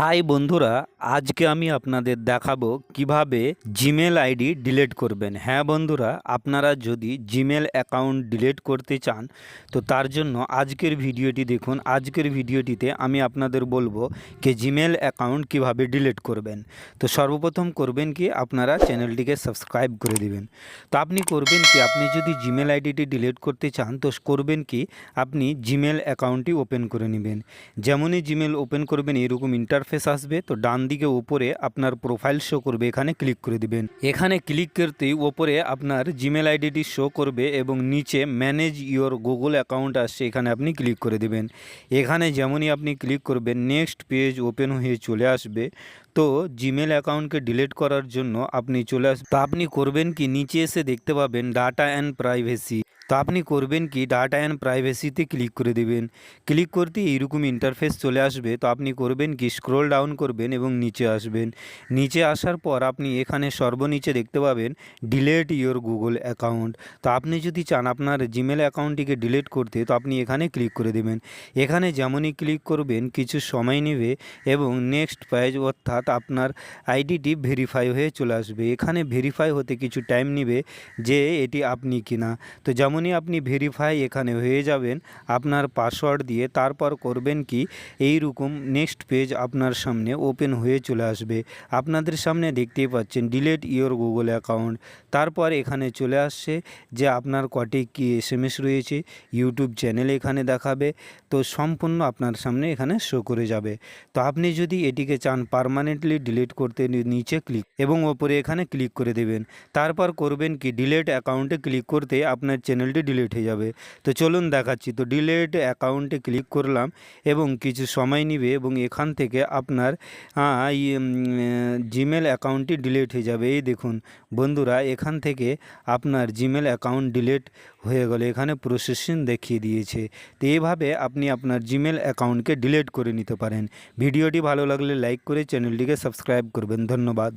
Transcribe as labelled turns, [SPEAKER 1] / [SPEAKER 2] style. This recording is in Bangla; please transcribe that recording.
[SPEAKER 1] হাই বন্ধুরা, আজকে আমি আপনাদের দেখাবো কীভাবে জিমেল আইডি ডিলিট করবেন। হ্যাঁ বন্ধুরা, আপনারা যদি জিমেল অ্যাকাউন্ট ডিলিট করতে চান, তো তার জন্য আজকের ভিডিওটি দেখুন। আজকের ভিডিওটিতে আমি আপনাদের বলব যে জিমেল অ্যাকাউন্ট কীভাবে ডিলিট করবেন। তো সর্বপ্রথম করবেন কি, আপনারা চ্যানেলটিকে সাবস্ক্রাইব করে দিবেন। তো আপনি করবেন কি, আপনি যদি জিমেল আইডিটি ডিলিট করতে চান, তো করবেন কি, আপনি জিমেল অ্যাকাউন্টটি ওপেন করে নেবেন। যেমনই জিমেল ওপেন করবেন, এরকম ইন্টারফেস আসবে, তো ডান দিকে উপরে আপনার প্রোফাইল শো করবে, এখানে ক্লিক করে দিবেন। এখানে ক্লিক করতেই ওপরে আপনার জিমেল আইডিটি শো করবে এবং নিচে ম্যানেজ ইওর গুগল অ্যাকাউন্ট আসছে, এখানে আপনি ক্লিক করে দিবেন। এখানে যেমনই আপনি ক্লিক করবেন নেক্সট পেজ ওপেন হয়ে চলে আসবে। তো জিমেল অ্যাকাউন্টকে ডিলিট করার জন্য আপনি চলে আস তো আপনি করবেন কি? নিচে এসে দেখতে পাবেন ডাটা অ্যান্ড প্রাইভেসি তো আপনি করবেন কি ডাটা অ্যান্ড প্রাইভেসিতে ক্লিক করে দেবেন। ক্লিক করতে এইরকম ইন্টারফেস চলে আসবে, তো আপনি করবেন কি স্ক্রোল ডাউন করবেন এবং নিচে আসবেন। নিচে আসার পর আপনি এখানে সর্বনিচে দেখতে পাবেন ডিলেট ইওর গুগল অ্যাকাউন্ট তো আপনি যদি চান আপনার জিমেল অ্যাকাউন্টটিকে ডিলেট করতে, তো আপনি এখানে ক্লিক করে দেবেন। এখানে যেমনই ক্লিক করবেন, কিছু সময় নেবে এবং নেক্সট পেজ অর্থাৎ আপনার আইডিটি ভেরিফাই হয়ে চলে আসবে। এখানে ভেরিফাই হতে কিছু টাইম নেবে যে এটি আপনি কিনা। তো যেমনই আপনি ভেরিফাই এখানে হয়ে যাবেন, আপনার পাসওয়ার্ড দিয়ে তারপর করবেন কি এই রকম নেক্সট পেজ আপনার সামনে ওপেন হয়ে চলে আসবে। আপনাদের সামনে দেখতেই পাচ্ছেন ডিলেট ইওর গুগল অ্যাকাউন্ট তারপর এখানে চলে আসছে যে আপনার কটি কি এস এম এস রয়েছে ইউটিউব চ্যানেল এখানে দেখাবে, তো সম্পূর্ণ আপনার সামনে এখানে শো করে যাবে। তো আপনি যদি এটিকে চান পারমানেন্টলি ডিলিট করতে, নিচে ক্লিক এবং ওপরে এখানে ক্লিক করে দেবেন। তারপর করবেন কি ডিলেট অ্যাকাউন্টে ক্লিক করতে আপনার চ্যানেলটি ডিলিট হয়ে যাবে। তো চলুন দেখাচ্ছি। তো ডিলেট অ্যাকাউন্টে ক্লিক করলাম এবং কিছু সময় নিবে এবং এখান থেকে আপনার জিমেল অ্যাকাউন্টটি ডিলিট হয়ে যাবে। এই দেখুন, বন্ধুরা, এখান থেকে আপনার জিমেল অ্যাকাউন্ট ডিলিট হয়ে গেলে। এখানে প্রসেসিং দেখিয়ে দিয়েছে। তো এইভাবে আপনি আপনার জিমেল অ্যাকাউন্টকে ডিলিট করে নিতে পারেন। ভিডিওটি ভালো লাগলে লাইক করে চ্যানেলটিকে সাবস্ক্রাইব করবেন। ধন্যবাদ।